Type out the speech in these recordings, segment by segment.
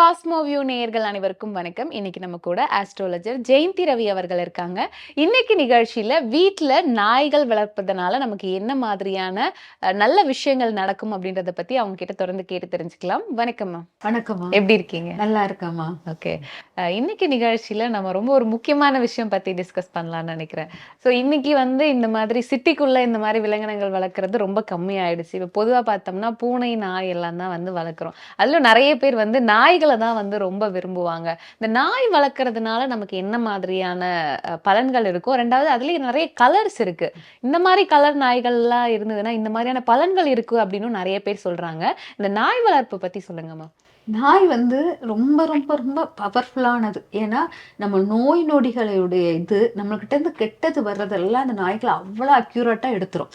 Cosmo view நேயர்கள் அனைவருக்கும் வணக்கம். இன்னைக்கு நம்ம கூட ஆஸ்ட்ரோலஜர் ஜெயந்தி ரவி அவர்கள் இருக்காங்க. இன்னைக்கு நிகழ்ச்சியில வீட்ல நாய்கள் வளர்ப்பதனால நமக்கு என்ன மாதிரியான நல்ல விஷயங்கள் நடக்கும் அப்படின்றத பத்தி அவங்க கிட்ட தொடர்ந்து கேட்டு தெரிஞ்சுக்கலாம். வணக்கம் மேம் வணக்கம்மா. எப்படி இருக்கீங்க? நல்லா இருக்கம்மா. ஓகே இன்னைக்கு நிகழ்ச்சியில நம்ம ரொம்ப ஒரு முக்கியமான விஷயம் பத்தி டிஸ்கஸ் பண்ணலாம்னு நினைக்கிறேன். ஸோ இன்னைக்கு வந்து இந்த மாதிரி சிட்டிக்குள்ள இந்த மாதிரி விலங்கினங்கள் வளர்க்குறது ரொம்ப கம்மியாயிடுச்சு. இப்போ பொதுவா பார்த்தோம்னா பூனை நாய் எல்லாம் தான் வந்து வளர்க்குறோம். அதுல நிறைய பேர் வந்து நாய்களை தான் வந்து ரொம்ப விரும்புவாங்க. இந்த நாய் வளர்க்கறதுனால நமக்கு என்ன மாதிரியான பலன்கள் இருக்கும் ரெண்டாவது அதுலயே நிறைய கலர்ஸ் இருக்கு. இந்த மாதிரி கலர் நாய்கள்லாம் இருந்ததுன்னா இந்த மாதிரியான பலன்கள் இருக்கு அப்படின்னு நிறைய பேர் சொல்றாங்க. இந்த நாய் வளர்ப்பு பத்தி சொல்லுங்கம்மா. நாய் வந்து ரொம்ப ரொம்ப ரொம்ப பவர்ஃபுல்லானது ஏன்னா நம்ம நோய் நொடிகளுடைய இது நம்மள்கிட்ட இருந்து கெட்டது வர்றதெல்லாம் அந்த நாய்களை அவ்வளோ அக்யூரேட்டாக எடுத்துரும்.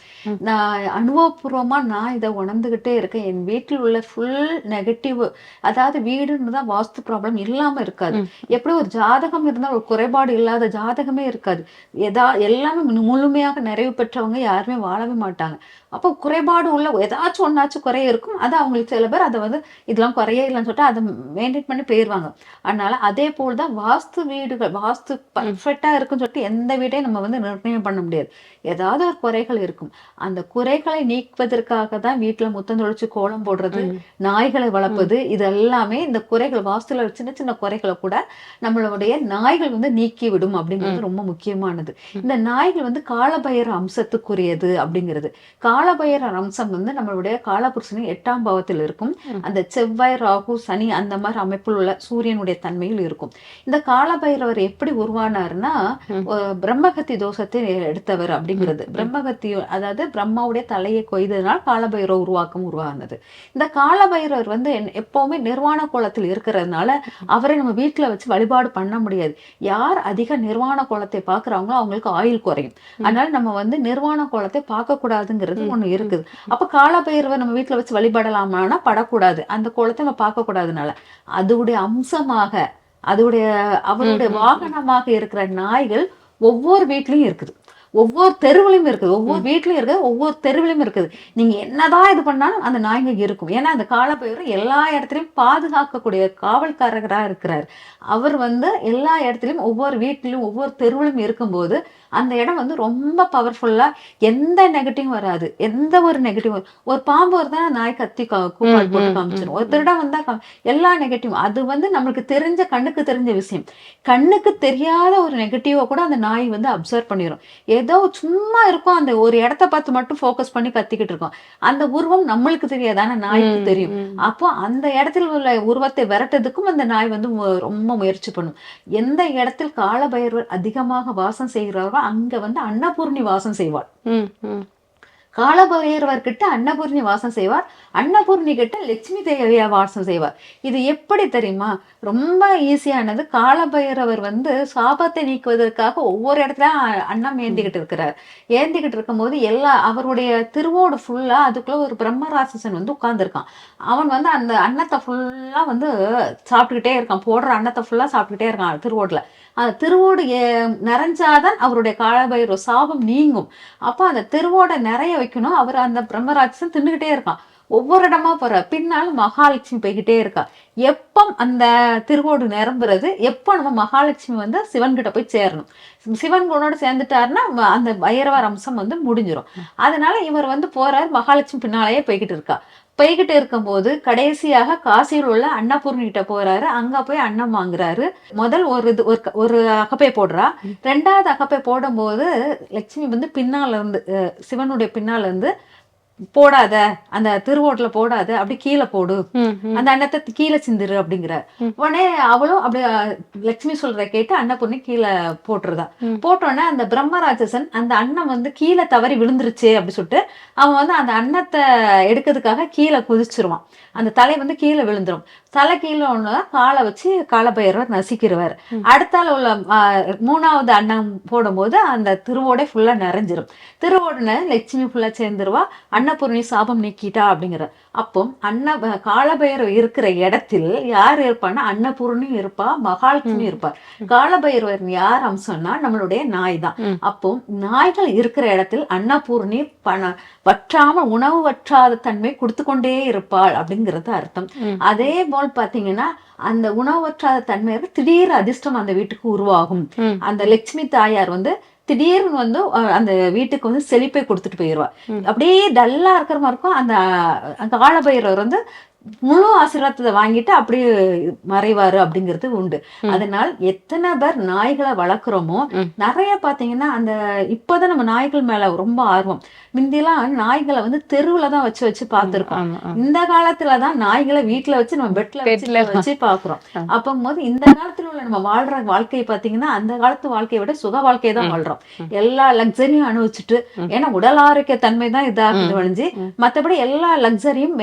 நான் அனுபவபூர்வமா நான் இதை உணர்ந்துகிட்டே இருக்கேன். என் வீட்டில் உள்ள ஃபுல் நெகட்டிவ் அதாவது வீடுன்னு தான் வாஸ்து ப்ராப்ளம் இல்லாம இருக்காது. எப்படி ஒரு ஜாதகம் இருந்தால் ஒரு குறைபாடு இல்லாத ஜாதகமே இருக்காது. எதா எல்லாமே முழுமையாக நிறைவு பெற்றவங்க யாருமே வாழவே மாட்டாங்க. அப்போ குறைபாடு உள்ள ஏதாச்சும் ஒன்னாச்சும் குறைய இருக்கும். அது அவங்களுக்கு சில பேர் அதை வந்து இதெல்லாம் குறைய இல்லைன்னு சொல்லிட்டு அதை மெயின்டைன் பண்ணி போயிடுவாங்க அதனால அதே போல் தான் வாஸ்து வீடுகள் வாஸ்து பர்ஃபெக்டா இருக்குன்னு சொல்லிட்டு எந்த வீட்டையும் நம்ம வந்து நிர்ணயம் பண்ண முடியாது. ஏதாவது ஒரு குறைகள் இருக்கும். அந்த குறைகளை நீக்குவதற்காக தான் வீட்டுல முத்தம் தொழிச்சு கோலம் போடுறது நாய்களை வளர்ப்பது இது எல்லாமே இந்த குறைகள் வாஸ்துல சின்ன சின்ன குறைகளை கூட நம்மளுடைய நாய்கள் வந்து நீக்கி விடும் அப்படிங்கிறது ரொம்ப முக்கியமானது. இந்த நாய்கள் வந்து காலபைரவ அம்சத்துக்குரியது அப்படிங்கிறது. காலபைரவ அம்சம் வந்து நம்மளுடைய காலபுருஷனின் எட்டாம் பாவத்தில் இருக்கும். அந்த செவ்வாய் ராகு சனி அந்த மாதிரி அமைப்பில் உள்ள சூரியனுடைய தன்மையில் இருக்கும். இந்த காலபைரவர் எப்படி. ஒரு பிரம்மகத்தி தோஷத்தை எடுத்தவர் அப்படிங்கிறது. பிரம்மகத்தி அதாவது பிரம்மாவுடைய தலையை கொய்ததனால் காலபைரவ உருவாக்கம் உருவானது. இந்த காலபைரவர் வந்து எப்பவுமே நிர்வாண கோலத்தில் இருக்கிறதுனால அவரை நம்ம வீட்டுல வச்சு வழிபாடு பண்ண முடியாது. யார் அதிக நிர்வாண கோலத்தை பார்க்கறாங்களோ அவங்களுக்கு ஆயுள் குறையும். அதனால நம்ம வந்து நிர்வாண கோலத்தை பார்க்க ஒண்ணு இருக்குது. அப்ப காலபைரவர் நம்ம வீட்டுல வச்சு வழிபடலாமான்னா படக்கூடாது. அந்த கோலத்தை நம்ம பார்க்க கூடாதுனால அதுடைய அம்சமாக அதுடைய அவருடைய. வாகனமாக இருக்கிற நாய்கள் ஒவ்வொரு வீட்லயும் இருக்குது. ஒவ்வொரு தெருவுலையும் இருக்குது. ஒவ்வொரு வீட்லயும் இருக்குது ஒவ்வொரு தெருவுலையும் இருக்குது. நீங்க என்னதான் இது பண்ணாலும் அந்த நாய்ங்க இருக்கும். ஏன்னா அந்த காலப்பயிர் எல்லா இடத்துலயும் பாதுகாக்கக்கூடிய காவல்காரரா இருக்கிறார். அவர் வந்து எல்லா இடத்துலயும் ஒவ்வொரு வீட்டிலும் ஒவ்வொரு தெருவிலும் இருக்கும்போது அந்த இடம் வந்து ரொம்ப பவர்ஃபுல்லா எந்த நெகட்டிவ் வராது. எந்த ஒரு நெகட்டிவ் ஒரு பாம்பு வருதா நாய் கத்தி கூப்பாடு போட்டு காமிச்சிடும் ஒரு திருடம் வந்தா கா- எல்லா நெகட்டிவ் அது வந்து நம்மளுக்கு தெரிஞ்ச கண்ணுக்கு தெரிஞ்ச விஷயம். கண்ணுக்கு தெரியாத ஒரு நெகட்டிவை கூட அந்த நாய் வந்து அப்சர்வ் பண்ணிடும் ஏதோ சும்மா இருக்கும் அந்த ஒரு இடத்த பார்த்து மட்டும் ஃபோக்கஸ் பண்ணி கத்திக்கிட்டு இருக்கோம். அந்த உருவம் நம்மளுக்கு தெரியாது ஆனா நாய்க்கு தெரியும். அப்போ அந்த இடத்துல உள்ள உருவத்தை விரட்டுறதுக்கும் அந்த நாய் வந்து ரொம்ப முயற்சி பண்ணும். எந்த இடத்தில் காலபைரவர் அதிகமாக வாசம் செய்கிறாரோ அங்க வந்து அன்னபூர்ணி வாசம் செய்வாள். காலபைரவர் கிட்ட அன்னபூர்ணி வாசம் செய்வார். அன்னபூர்ணி கிட்ட லட்சுமி தேவியா வாசம் செய்வார். இது எப்படி தெரியுமா? ரொம்ப ஈஸியானது காலபைரவர் வந்து சாபத்தை நீக்குவதற்காக ஒவ்வொரு இடத்துல அ- அன்னம் ஏந்திக்கிட்டு இருக்கிறார். ஏந்திக்கிட்டு இருக்கும்போது எல்லா அவருடைய திருவோடு ஃபுல்லா அதுக்குள்ள ஒரு பிரம்ம ராட்சசன் வந்து உட்கார்ந்துருக்கான். அவன் வந்து அந்த அன்னத்தை ஃபுல்லா வந்து சாப்பிட்டுக்கிட்டே இருக்கான். போடுற அன்னத்தை ஃபுல்லா சாப்பிட்டுக்கிட்டே இருக்கான் திருவோட்டுல அந்த திருவோடு ஏ- நிறைஞ்சாதான் அவருடைய காலபைரவ சாபம் நீங்கும். அப்போ அந்த திருவோட நிறைய வைக்கணும். அவர் அந்த பிரம்மராட்சன் தின்னுகிட்டே இருக்கான். ஒவ்வொரு இடமா போற பின்னால் மகாலட்சுமி போய்கிட்டே இருக்கா. எப்போ அந்த திருவோடு நிரம்புறது எப்போ நம்ம மகாலட்சுமி வந்து சிவன்கிட்ட போய் சேரணும். சிவன் குணோட சேர்ந்துட்டாருன்னா அந்த பைரவர் அம்சம் வந்து முடிஞ்சிடும் அதனால இவர் வந்து போறாரு மகாலட்சுமி பின்னாலேயே போய்கிட்டு இருக்கா. போய்கிட்டு இருக்கும்போது கடைசியாக காசியில் உள்ள அன்னபூர்ணி கிட்ட போறாரு. அங்க போய் அன்னம் வாங்குறாரு. முதல் ஒரு இது ஒரு ஒரு அகப்பை போடுறா. ரெண்டாவது அகப்பை போடும்போது லட்சுமி வந்து பின்னால இருந்து சிவனுடைய பின்னால இருந்து போடாத அந்த திருவோட்டுல போடாத அப்படி கீழே போடு. அந்த அன்னத்தை கீழே சிந்திரு அப்படிங்கிற. உடனே அவளும் அப்படி லட்சுமி சொல்றத கேட்டு அன்னபூர்ணி கீழே போட்டுருதா. போட்டோடனே அந்த பிரம்மராட்சசன் அந்த அன்னம் வந்து கீழே தவறி விழுந்துருச்சு அப்படி சொல்லிட்டு அவன் வந்து அந்த அன்னத்தை எடுக்கிறதுக்காக கீழே குதிச்சிருவான் அந்த தலை வந்து கீழே விழுந்துரும் தலை கீழே ஒண்ணுதான் காலை வச்சு காலபைரவர் நசிக்கிறவர். அடுத்தால உள்ள மூணாவது அன்னம் போடும்போது அந்த திருவோடை ஃபுல்லா நிறைஞ்சிரும் திருவோடுன லட்சுமி ஃபுல்லா சேர்ந்துருவா அன்னபூர்ணி சாபம் நீக்கிட்டா அப்படிங்கிற அப்போ அன்ன காலபைரவர் இருக்கிற இடத்தில் யார் இருப்பான்னா அன்னபூர்ணியும் இருப்பா மகாலட்சுமி இருப்பார் காலபைரவர் யார் அம்சம்னா நம்மளுடைய நாய் தான். அப்போ நாய்கள் இருக்கிற இடத்தில் அன்னபூர்ணி பண வற்றாம உணவு வற்றாத தன்மை கொடுத்து கொண்டே இருப்பாள் அப்படிங்கிறது அர்த்தம். அதே போல் பாத்தீங்கன்னா அந்த உணவு வற்றாத தன்மை திடீர் அதிர்ஷ்டம் அந்த வீட்டுக்கு உருவாகும். அந்த லட்சுமி தாயார் வந்து திடீர்னு வந்து அந்த வீட்டுக்கு வந்து செழிப்பை கொடுத்துட்டு போயிடுவா. அப்படியே டல்லா இருக்கிற மாதிரி இருக்கும் அந்த அஹ், காலபைரவர் வந்து முழு ஆசீர்வாதத்தை வாங்கிட்டு அப்படியே மறைவாரு அப்படிங்கிறது உண்டு. அதனால் எத்தனை பேர் நாய்களை வளர்க்குறோமோ. நிறைய பாத்தீங்கன்னா அந்த இப்போதான் நம்ம நாய்கள் மேல ரொம்ப ஆர்வம் முந்தியெல்லாம் நாய்களை வந்து தெருவுல தான் வச்சு வச்சு பார்த்திருக்கோம். இந்த காலத்துல தான் நாய்களை வீட்ல வச்சு நம்ம பெட்ல வச்சு வச்சு பாக்குறோம் ஆ. அப்போது இந்த காலத்துல உள்ள நம்ம வாழ்ற வாழ்க்கையை பாத்தீங்கன்னா அந்த காலத்து வாழ்க்கையை விட சுக வாழ்க்கையை தான். வாழ்றோம். எல்லா லக்ஸரியும் அனுபவிச்சுட்டு. ஏன்னா உடல் ஆரோக்கிய தன்மை தான் இதாகுது ம். ஒழிஞ்சு. மத்தபடி எல்லா லக்ஸரியும்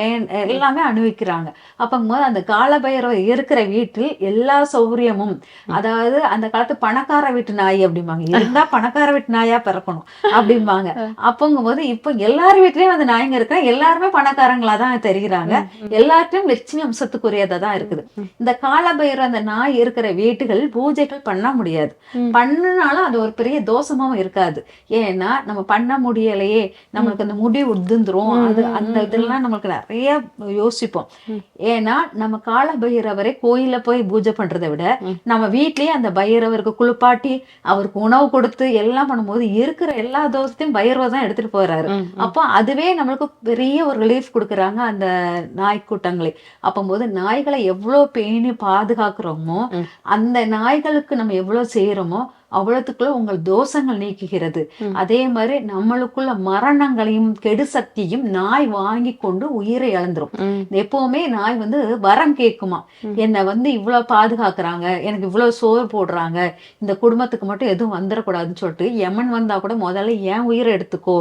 எல்லாமே அனுபவிக்கிறாங்க அப்போது அந்த காலபைரவர் இருக்கிற வீட்டில் எல்லா சௌகரியமும் அதாவது அந்த காலத்து பணக்கார வீட்டு நாய் அப்படிம்பாங்க. இருந்தா பணக்கார வீட்டு நாயா பிறக்கணும் அப்படிம்பாங்க. அப்போங்கும்போது இப்போ எல்லார் வீட்லயும் அந்த நாய்ங்க இருக்கிற எல்லாருமே பணக்காரங்களா தான் தெரிகிறாங்க எல்லார்ட்டையும் லட்சுமி அம்சத்துக்குரியதா தான் இருக்குது. இந்த காலபைரவர் அந்த நாய் இருக்கிற வீட்டுகள் பூஜைகள் பண்ண முடியாது. பண்ணுனாலும் அது ஒரு பெரிய தோஷமாவும் இருக்காது. ஏன்னா நம்ம பண்ண முடியலையே. நம்மளுக்கு அந்த முடி உதிர்ந்துரும். அது அந்த இதெல்லாம் நம்மளுக்கு நிறைய யோசிப்போம். ம். ஏன்னா நம்ம கால பைரவரை கோயில்ல போய் பூஜை பண்றதை விட. நம்ம வீட்லயே அந்த பைரவருக்கு குளிப்பாட்டி அவருக்கு உணவு கொடுத்து எல்லாம் பண்ணும்போது இருக்கிற எல்லா தோஷத்தையும் பைரவர் தான் எடுத்துட்டு போறாரு. அப்போ அதுவே நம்மளுக்கு பெரிய ஒரு ரிலீஃப் கொடுக்குறாங்க அந்த நாய்க்கூட்டங்களை அப்போது நாய்களை எவ்வளோ பேணி பாதுகாக்கிறோமோ. அந்த நாய்களுக்கு நம்ம எவ்வளோ செய்யறோமோ அவ்வளவுக்குள்ள உங்கள் தோஷங்கள் நீக்குகிறது. அதே மாதிரி நம்மளுக்குள்ள மரணங்களையும் கெடு சக்தியும் நாய் வாங்கி கொண்டு உயிரை இழந்துரும். எப்பவுமே நாய் வந்து வரம் கேட்குமா. என்னை வந்து இவ்வளவு பாதுகாக்கிறாங்க எனக்கு இவ்வளவு சோறு போடுறாங்க இந்த குடும்பத்துக்கு மட்டும் எதுவும் வந்துடக்கூடாதுன்னு சொல்லிட்டு யமன் வந்தா கூட முதல்ல என் உயிரை எடுத்துக்கோ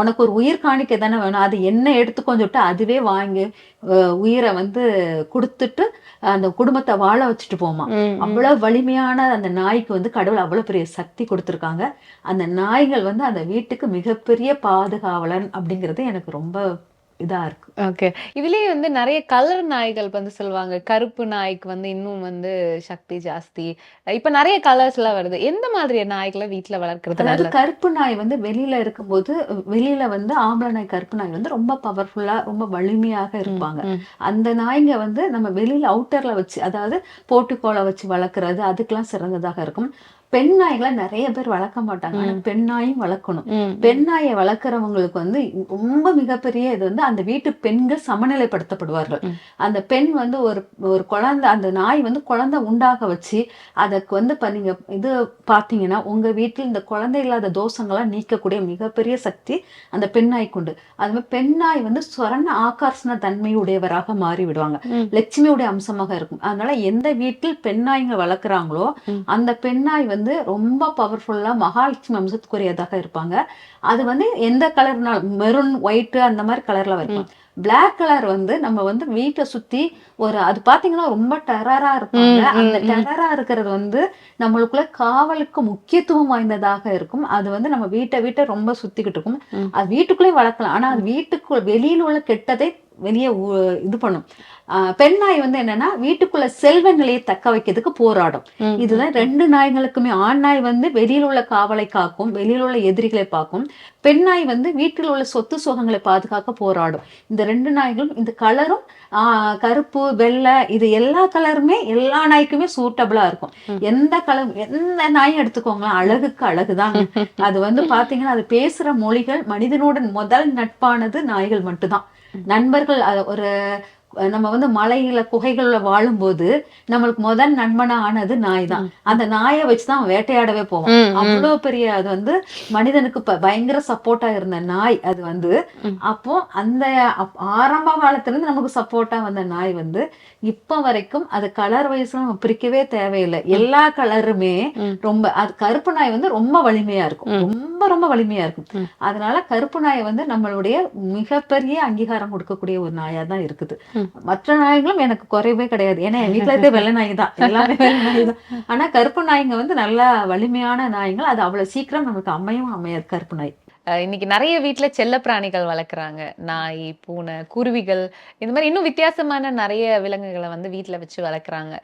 உனக்கு ஒரு உயிர் காணிக்கை தானே வேணும் அது என்ன எடுத்துக்கோன்னு சொல்லிட்டு அதுவே வாங்கி உயிரை வந்து கொடுத்துட்டு அந்த குடும்பத்தை வாழ வச்சுட்டு போமா. அவ்வளவு வலிமையான அந்த நாய்க்கு வந்து கடவுள் அவ்வளவு பெரிய சக்தி கொடுத்துருக்காங்க. அந்த நாய்கள் வந்து அந்த வீட்டுக்கு மிகப்பெரிய பாதுகாவலன் அப்படிங்கிறது எனக்கு ரொம்ப இதா இருக்கு. ஓகே. இதுலயே வந்து நிறைய கலர் நாய்கள் வந்து சொல்லுவாங்க. கருப்பு நாய்க்கு வந்து இன்னும் வந்து சக்தி ஜாஸ்தி. இப்ப நிறைய கலர்ஸ் எல்லாம் வருது. எந்த மாதிரி நாய்களை வீட்ல வளர்க்கறது அதாவது கருப்பு நாய் வந்து வெளியில இருக்கும்போது வெளியில வந்து ஆம்பளை நாய் கருப்பு நாய் வந்து ரொம்ப பவர்ஃபுல்லா ரொம்ப வலிமையாக இருப்பாங்க. அந்த நாய்ங்க வந்து நம்ம வெளியில அவுட்டர்ல வச்சு அதாவது போட்டுக்கோலை வச்சு வளர்க்குறது அதுக்கெல்லாம் சிறந்ததாக இருக்கும். பெண் நாய்களை நிறைய பேர் வளர்க்க மாட்டாங்க. ஆனா பெண் நாயும் வளர்க்கணும். பெண் நாயை வளர்க்குறவங்களுக்கு வந்து ரொம்ப மிகப்பெரிய இது வந்து அந்த வீட்டு பெண்கள் சமநிலைப்படுத்தப்படுவார்கள். அந்த பெண் வந்து ஒரு ஒரு குழந்தை அந்த நாய் வந்து குழந்தை உண்டாக வச்சு அதுக்கு வந்து இப்ப நீங்க இது பார்த்தீங்கன்னா உங்க வீட்டில் இந்த குழந்தை இல்லாத தோஷங்களை நீக்கக்கூடிய மிகப்பெரிய சக்தி அந்த பெண் நாய்க்கு உண்டு. அது மாதிரி பெண் நாய் வந்து சொரண ஆகர்ஷண தன்மையுடையவராக மாறி விடுவாங்க ம். லட்சுமியுடைய அம்சமாக இருக்கும். அதனால எந்த வீட்டில் பெண் நாய்ங்க வளர்க்குறாங்களோ. அந்த பெண் நாய் வந்து ரொம்ப பவர்ஃபுல்லா மகாலட்சுமி அம்சத்துக்குரியதாக இருப்பாங்க. அது வந்து எந்த கலர்னாலும் மெரூன் ஒயிட் அந்த மாதிரி கலர்ல இருக்கும் பிளாக் கலர் வந்து நம்ம வந்து வீட்டை சுத்தி ஒரு அது பாத்தீங்கன்னா ரொம்ப டெரரா இருப்பாங்க. அந்த. டெரரா இருக்கிறது வந்து நம்மளுக்குள்ள காவலுக்கு முக்கியத்துவம் வாய்ந்ததாக இருக்கும். அது வந்து நம்ம வீட்டை வீட்டை ரொம்ப சுத்திக்கிட்டு இருக்கும். அது வீட்டுக்குள்ளே வளர்க்கலாம். ஆனா அது வீட்டுக்குள்ள வெளியில உள்ள கெட்டதை வெளியே இது பண்ணும். பெண் நாய் வந்து என்னன்னா வீட்டுக்குள்ள செல்வ நிலையை தக்க வைக்கிறதுக்கு போராடும். இதுதான் ரெண்டு நாய்களுக்குமே. ஆண் நாய் வந்து வெளியில் உள்ள காவலை காக்கும் வெளியில் உள்ள எதிரிகளை பார்க்கும். பெண் நாய் வந்து வீட்டில் உள்ள சொத்து சுகங்களை பாதுகாக்க போராடும். இந்த ரெண்டு நாய்களும் இந்த கலரும் ஆஹ் கருப்பு வெள்ளை இது எல்லா கலருமே எல்லா நாய்க்குமே சூட்டபிளா இருக்கும். எந்த கலர் எந்த நாயும் எடுத்துக்கோங்களேன் அழகுக்கு அழகுதான் அது வந்து பாத்தீங்கன்னா அது பேசுற மொழிகள் மனிதனுடன் முதல் நட்பானது நாய்கள் மட்டும்தான். நண்பர்கள் ஒரு நம்ம வந்து மலையில குகைகள்ல வாழும்போது நம்மளுக்கு முதல் நண்பனா ஆனது நாய் தான் அந்த நாயை வச்சுதான் வேட்டையாடவே போவான் ம், ம். அவ்வளவு பெரிய அது வந்து மனிதனுக்கு பயங்கர சப்போர்ட்டா இருந்த நாய் அது வந்து. அப்போ அந்த ஆரம்ப காலத்துல இருந்து நமக்கு சப்போர்ட்டா வந்த நாய் வந்து இப்ப வரைக்கும் அது கலர் வயசுல நம்ம பிரிக்கவே தேவையில்லை எல்லா கலருமே. ரொம்ப அது கருப்பு நாய் வந்து ரொம்ப வலிமையா இருக்கும். ரொம்ப ரொம்ப வலிமையா இருக்கும். அதனால கருப்பு நாய் வந்து நம்மளுடைய மிகப்பெரிய அங்கீகாரம் கொடுக்கக்கூடிய ஒரு நாயா தான் இருக்குது. மற்ற நாய்களும் எனக்கு குறைவே கிடையாது. ஏன்னா என் வீட்டுல இருக்க வெள்ளை நாய் தான். எல்லாமே வெள்ளை நாய் தான். ஆனா கருப்பு நாய்ங்க வந்து நல்லா வலிமையான நாய்கள் அது அவ்வளவு சீக்கிரம் நமக்கு அமையும் அமையாது கருப்பு நாய். இன்னைக்கு நிறைய வீட்ல செல்லப்பிராணிகள் வளர்க்குறாங்க. நாய் பூனை குருவிகள் இந்த மாதிரி இன்னும் வித்தியாசமான நிறைய விலங்குகளை வந்து வீட்டில் வச்சு வளர்க்குறாங்க.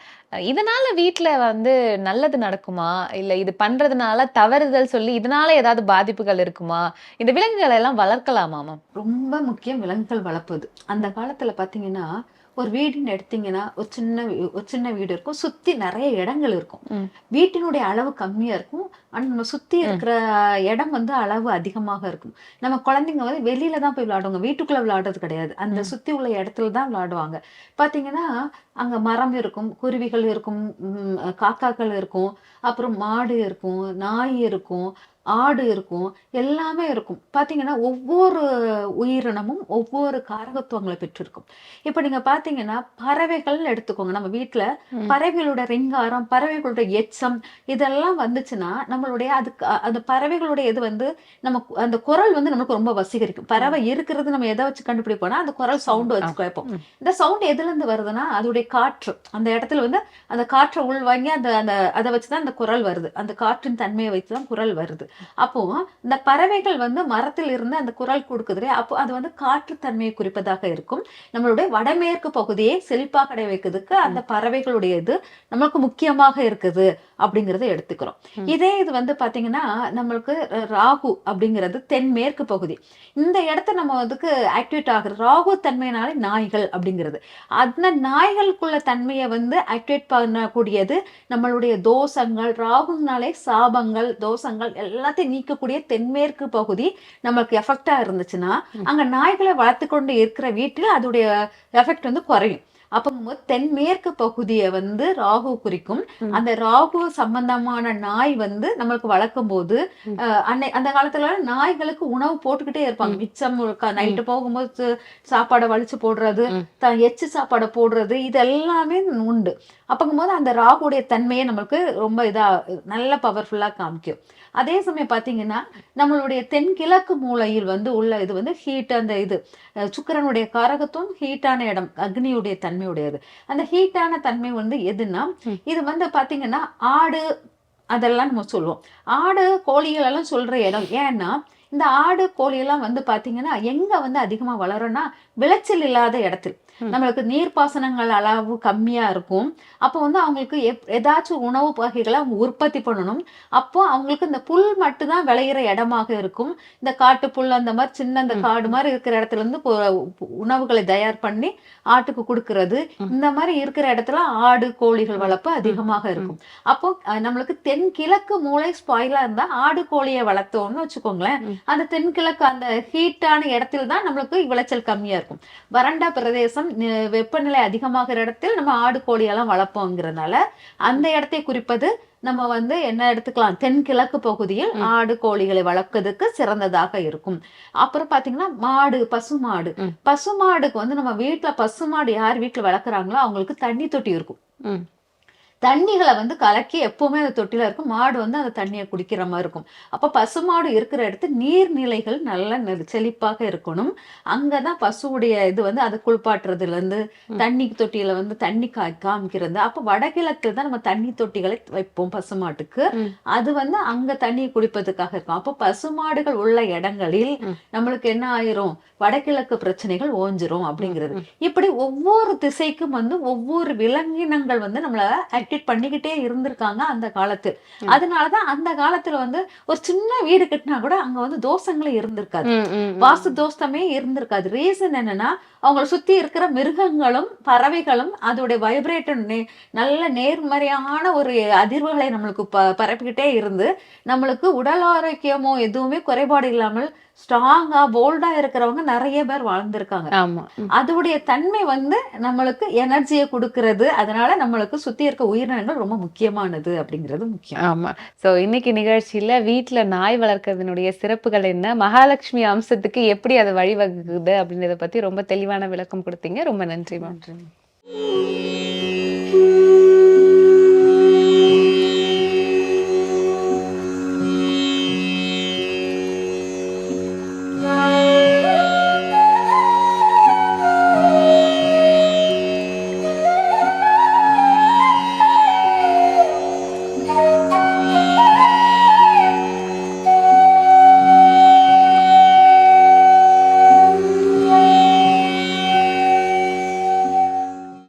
இதனால வீட்டில் வந்து நல்லது நடக்குமா? இல்லை இது பண்ணுறதுனால தவறுதல் சொல்லி இதனால ஏதாவது பாதிப்புகள் இருக்குமா? இந்த விலங்குகளை எல்லாம் வளர்க்கலாமா மேம் ரொம்ப முக்கியம் விலங்குகள் வளர்ப்பது. அந்த காலத்தில் பார்த்தீங்கன்னா ஒரு வீடுன்னு எடுத்தீங்கன்னா ஒரு சின்ன ஒரு சின்ன வீடு இருக்கும். சுத்தி நிறைய இடங்கள் இருக்கும். வீட்டினுடைய அளவு கம்மியா இருக்கும். ஆனா நம்ம சுத்தி. இருக்கிற இடம் வந்து அளவு அதிகமாக இருக்கும். நம்ம குழந்தைங்க வந்து வெளியில தான் போய் விளையாடுவாங்க. வீட்டுக்குள்ள விளையாடுறது கிடையாது. அந்த. சுத்தி உள்ள இடத்துல தான் விளையாடுவாங்க. பாத்தீங்கன்னா அங்க மரம் இருக்கும் குருவிகள் இருக்கும் காக்காக்கள் இருக்கும். அப்புறம் மாடு இருக்கும் நாய் இருக்கும். ஆடு இருக்கும் எல்லாமே இருக்கும். பாத்தீங்கன்னா ஒவ்வொரு உயிரினமும் ஒவ்வொரு காரகத்துவங்களை பெற்றிருக்கும். இப்போ நீங்க பாத்தீங்கன்னா பறவைகள் எடுத்துக்கோங்க. நம்ம வீட்ல ம். பறவைகளோட ரிங்காரம் பறவைகளோட எச்சம் இதெல்லாம் வந்துச்சுன்னா நம்மளுடைய அதுக்கு அந்த பறவைகளுடைய இது வந்து நம்ம அந்த குரல் வந்து நமக்கு ரொம்ப வசீகரிக்கும். பறவை இருக்கிறது நம்ம எதை வச்சு கண்டுபிடிப்போம்னா அந்த குரல் சவுண்ட் வச்சு. கேட்போம். இந்த சவுண்ட் எதுல இருந்து வருதுன்னா அதோடைய காற்று. அந்த இடத்துல வந்து அந்த காற்றை உள்வாங்கி அந்த அந்த அதை வச்சுதான் அந்த குரல் வருது. அந்த காற்றின் தன்மையை வச்சுதான் குரல் வருது. அப்போ இந்த பறவைகள் வந்து மரத்தில் இருந்து அந்த குரல் கொடுக்குது? அப்போ அது வந்து காற்று தன்மையை குறிப்பதாக இருக்கும் நம்மளுடைய வடமேற்கு பகுதியை செழிப்பாக அடைய வைக்கிறதுக்கு அந்த பறவைகளுடைய இது நம்மளுக்கு முக்கியமாக இருக்குது அப்படிங்கறத எடுத்துக்கிறோம். இதே இது வந்து பாத்தீங்கன்னா நம்மளுக்கு ராகு அப்படிங்கிறது தென்மேற்கு பகுதி இந்த இடத்த நம்ம அதுக்கு ஆக்டிவேட் ஆகுறது ராகு தன்மையினாலே நாய்கள் அப்படிங்கிறது அந்த நாய்களுக்குள்ள தன்மையை வந்து ஆக்டிவேட் பண்ணக்கூடியது நம்மளுடைய தோஷங்கள் ராகுனாலே சாபங்கள் தோஷங்கள் எல்லாத்தையும் நீக்கக்கூடிய தென்மேற்கு பகுதி நமக்கு எஃபெக்டா இருந்துச்சுன்னா. அங்க நாய்களை வளர்த்து கொண்டு இருக்கிற வீட்டில் அதோடைய எஃபெக்ட் வந்து குறையும். அப்போ தென்மேற்கு பகுதியை வந்து ராகு குறிக்கும். அந்த ராகு சம்பந்தமான நாய் வந்து நம்மளுக்கு வளர்க்கும் போது அன்னை அந்த காலத்துல நாய்களுக்கு உணவு போட்டுக்கிட்டே இருப்பாங்க. மிச்சம் நைட்டு போகும்போது சாப்பாடை வலிச்சு போடுறது எச்சு சாப்பாடை போடுறது இது எல்லாமே உண்டு. அப்பங்கும்போது அந்த ராகுடைய தன்மையை நம்மளுக்கு ரொம்ப இதா நல்ல பவர்ஃபுல்லா காமிக்கும் அதே சமயம் பாத்தீங்கன்னா நம்மளுடைய தென்கிழக்கு மூலையில் வந்து உள்ள இது வந்து ஹீட் அந்த இது சுக்கிரனுடைய காரகத்துவம் ஹீட்டான இடம் அக்னியுடைய தன்மையுடையது அந்த ஹீட்டான தன்மை வந்து எதுன்னா. இது வந்து பாத்தீங்கன்னா ஆடு அதெல்லாம் நம்ம சொல்லுவோம் ஆடு கோழிகள் எல்லாம் சொல்ற இடம் ஏன்னா இந்த ஆடு கோழி எல்லாம் வந்து பாத்தீங்கன்னா எங்க வந்து அதிகமா வளரும்னா விளைச்சல் இல்லாத இடத்தில். நம்மளுக்கு நீர்ப்பாசனங்கள் அளவு கம்மியா இருக்கும். அப்போ வந்து அவங்களுக்கு எப்- ஏதாச்சும் உணவு வகைகளை அவங்க உற்பத்தி பண்ணணும். அப்போ அவங்களுக்கு இந்த புல் மட்டும்தான் விளையிற இடமாக இருக்கும். இந்த காட்டு புல் அந்த மாதிரி சின்ன அந்த ம். காடு மாதிரி இருக்கிற இடத்துல இருந்து உணவுகளை தயார் பண்ணி ஆட்டுக்கு கொடுக்கறது. இந்த மாதிரி இருக்கிற இடத்துல ஆடு கோழிகள் வளர்ப்பு அதிகமாக இருக்கும். அப்போ நம்மளுக்கு தென்கிழக்கு மூளை ஸ்பாயிலா இருந்தா ஆடு கோழியை வளர்த்தோம்னு வச்சுக்கோங்களேன். அந்த தென்கிழக்கு அந்த ஹீட்டான இடத்துல தான் நம்மளுக்கு விளைச்சல் கம்மியா இருக்கும். வறண்ட பிரதேசம் வெப்பநிலை அதிகமாகிற இடத்தில் நம்ம ஆடு கோழியெல்லாம் வளர்ப்போங்கிறதுனால அந்த இடத்தை குறிப்பது நம்ம வந்து என்ன எடுத்துக்கலாம் தென்கிழக்கு பகுதியில். ஆடு கோழிகளை வளர்க்கறதுக்கு சிறந்ததாக இருக்கும் அப்புறம் பாத்தீங்கன்னா மாடு பசுமாடு. பசுமாடுக்கு வந்து நம்ம வீட்டுல பசுமாடு யார் வீட்டுல வளர்க்குறாங்களோ அவங்களுக்கு தண்ணி தொட்டி இருக்கும். தண்ணிகளை வந்து கலக்கி எப்பவுமே அந்த தொட்டில இருக்கும் மாடு வந்து அந்த தண்ணியை குடிக்கிற மாதிரி இருக்கும் அப்ப பசுமாடு இருக்கிற இடத்து நீர்நிலைகள் நல்ல செழிப்பாக இருக்கணும் அங்கதான் பசுவுடைய இது வந்து அதை குளிப்பாட்டுறதுல இருந்து ம். தண்ணி தொட்டியில வந்து தண்ணி கா காமிக்கிறது அப்ப வடகிழக்குல தான் நம்ம தண்ணி தொட்டிகளை வைப்போம் பசுமாட்டுக்கு. அது வந்து அங்க தண்ணி குடிப்பதுக்காக இருக்கும் அப்போ பசுமாடுகள் உள்ள இடங்களில். நம்மளுக்கு என்ன ஆயிரும் வடகிழக்கு பிரச்சனைகள் ஓஞ்சிரும் அப்படிங்கிறது. இப்படி ஒவ்வொரு திசைக்கும் வந்து ஒவ்வொரு விலங்கினங்கள் வந்து நம்மள ஆக்டிவேட் பண்ணிக்கிட்டே இருந்திருக்காங்க அந்த காலத்தில் ம். அதனாலதான் அந்த காலத்துல வந்து ஒரு சின்ன வீடு கட்டினா கூட அங்க வந்து தோஷங்களே இருந்திருக்காது. வாஸ்து தோஷமே இருந்திருக்காது ரீசன் என்னன்னா அவங்கள சுத்தி இருக்கிற மிருகங்களும் பறவைகளும் அதோடைய வைப்ரேட்டன் நல்ல நேர்மறையான ஒரு அதிர்வுகளை நம்மளுக்கு ப பரப்பிக்கிட்டே இருந்து நம்மளுக்கு உடல் ஆரோக்கியமோ எதுவுமே குறைபாடு இல்லாமல் ஸ்ட்ராங்கா போல்டா இருக்கிறவங்க நிறைய பேர் வாழ்ந்திருக்காங்க. ஆமா. அதோடைய தன்மை வந்து நம்மளுக்கு எனர்ஜியை கொடுக்கிறது. அதனால நம்மளுக்கு சுத்தி இருக்க உயிரினங்கள் ரொம்ப முக்கியமானது அப்படிங்கிறது முக்கியம். ஆமா. சோ இன்னைக்கு நிகழ்ச்சியில வீட்ல நாய் வளர்க்கறதுனுடைய சிறப்புகள் என்ன? மகாலட்சுமி அம்சத்துக்கு எப்படி அது வழிவகுக்குது அப்படின்றத பத்தி ரொம்ப தெளிவான விளக்கம் கொடுத்தீங்க. ரொம்ப நன்றி மேம் நன்றி